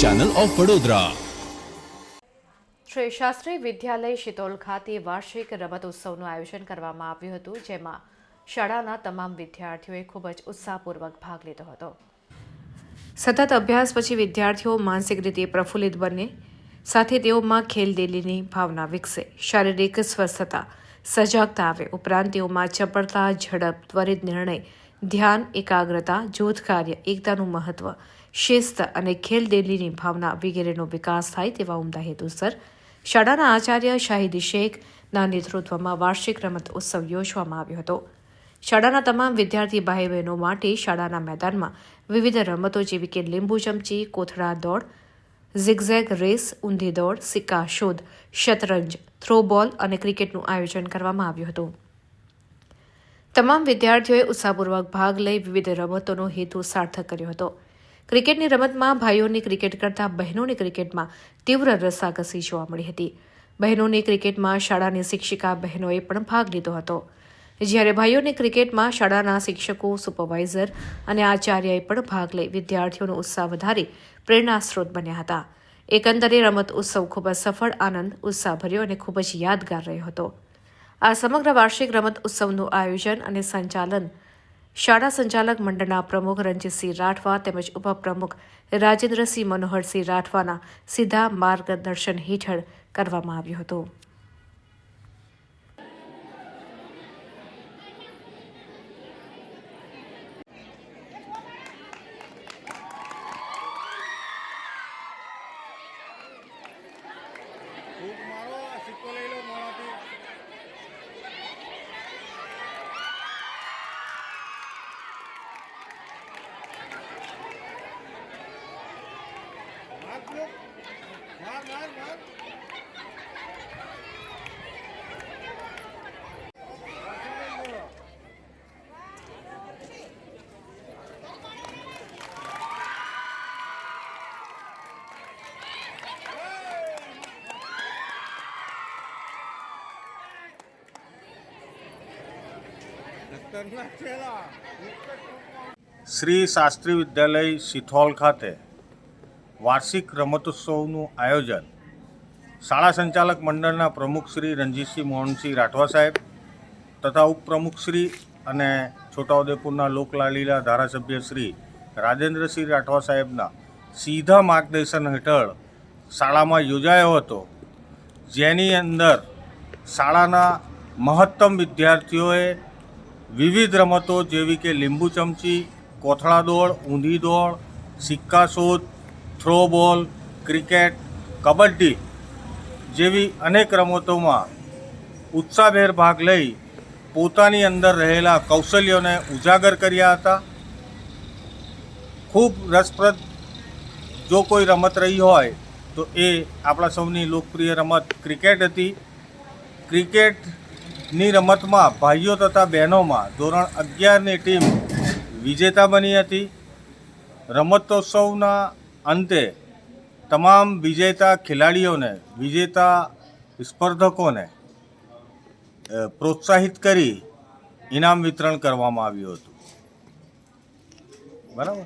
Channel of Vadodara Shri Shastri Vidyalaya Shitol ખાતે વાર્ષિક રમત ઉત્સવનું આયોજન કરવામાં આવ્યું હતું, જેમાં શાળાના તમામ વિદ્યાર્થીઓએ ખૂબ જ ઉત્સાહપૂર્વક ભાગ લીધો હતો. સતત અભ્યાસ પછી વિદ્યાર્થીઓ માનસિક રીતે પ્રફુલ્લિત બને, સાથે તેઓમાં ખેલદિલીની ભાવના વિકસે, શારીરિક સ્વસ્થતા, સજાગતા આવે, ઉપરાંત તેઓમાં ચપળતા, ઝડપ, ત્વરિત નિર્ણય ધ્યાન, એકાગ્રતા જૂથ કાર્ય એકતાનું મહત્વ, શિસ્ત અને ખેલદેલીની ભાવના વગેરેનો વિકાસ થાય તેવા ઉમદા હેતુસર શાળાના આચાર્ય શાહિદ શેખના નેતૃત્વમાં વાર્ષિક રમત ઉત્સવ યોજવામાં આવ્યો હતો. શાળાના તમામ વિદ્યાર્થી ભાઈ બહેનો માટે શાળાના મેદાનમાં વિવિધ રમતો જેવી કે લીંબુ ચમચી, કોથળા દોડ, ઝિગઝેગ રેસ, ઊંધી દોડ, સિક્કા શોધ, શતરંજ થ્રોબોલ અને ક્રિકેટનું આયોજન કરવામાં આવ્યું હતું. તમામ વિદ્યાર્થીઓએ ઉત્સાહપૂર્વક ભાગ લઈ વિવિધ રમતોનો હેતુ સાર્થક કર્યો હતો. ક્રિકેટની રમતમાં ભાઈઓની ક્રિકેટ કરતાં બહેનોની ક્રિકેટમાં તીવ્ર રસાકસી જોવા મળી હતી. બહેનોની ક્રિકેટમાં શાળાની શિક્ષિકા બહેનોએ પણ ભાગ લીધો હતો. જ્યારે ભાઈઓની ક્રિકેટમાં શાળાના શિક્ષકો, સુપરવાઇઝર અને આચાર્યએ પણ ભાગ લઈ વિદ્યાર્થીઓનો ઉત્સાહ વધારી પ્રેરણાસ્ત્રોત બન્યા હતા. એકંદરે રમત ઉત્સવ ખૂબ જ સફળ, આનંદ, ઉત્સાહભર્યો અને ખૂબ જ યાદગાર રહ્યો હતો. આ સમગ્ર વાર્ષિક રમત ઉત્સવનું આયોજન અને સંચાલન શાળા સંચાલક મંડળના પ્રમુખ રણજીતસિંહ રાઠવા તેમજ ઉપપ્રમુખ રાજેન્દ્રસિંહ મનોહરસિંહ રાઠવાના સીધા માર્ગદર્શન હેઠળ કરવામાં આવ્યું હતું. ફૂંક મારો આ શ્રી શાસ્ત્રી વિદ્યાલય સિથોલ ખાતે વાર્ષિક રમતોત્સવનું આયોજન શાળા સંચાલક મંડળના પ્રમુખ શ્રી રણજીતસિંહ મોહનસિંહ રાઠવા સાહેબ તથા ઉપપ્રમુખશ્રી અને છોટાઉદેપુરના લોકલાલીલા ધારાસભ્ય શ્રી રાજેન્દ્રસિંહ રાઠવા સાહેબના સીધા માર્ગદર્શન હેઠળ શાળામાં યોજાયો હતો. જેની અંદર શાળાના મહત્તમ વિદ્યાર્થીઓએ વિવિધ રમતો જેવી કે લીંબુ ચમચી કોથળા દોડ ઊંધી દોડ સિક્કા શોધ થ્રો બોલ, ક્રિકેટ, કબડ્ડી જેવી અનેક રમતોમાં ઉત્સાહભેર ભાગ લઈ પોતાની અંદર રહેલા કૌશલ્યોને ઉજાગર કર્યા હતા. ખૂબ રસપ્રદ જો કોઈ રમત રહી હોય તો એ આપણા સૌની લોકપ્રિય રમત ક્રિકેટ હતી. ક્રિકેટની રમતમાં ભાઈઓ તથા બહેનોમાં ધોરણ અગિયારની ટીમ વિજેતા બની હતી. રમતોત્સવના અંતે તમામ વિજેતા ખેલાડીઓને વિજેતા સ્પર્ધકોને પ્રોત્સાહિત કરી ઇનામ વિતરણ કરવામાં આવ્યું હતું. બરાબર?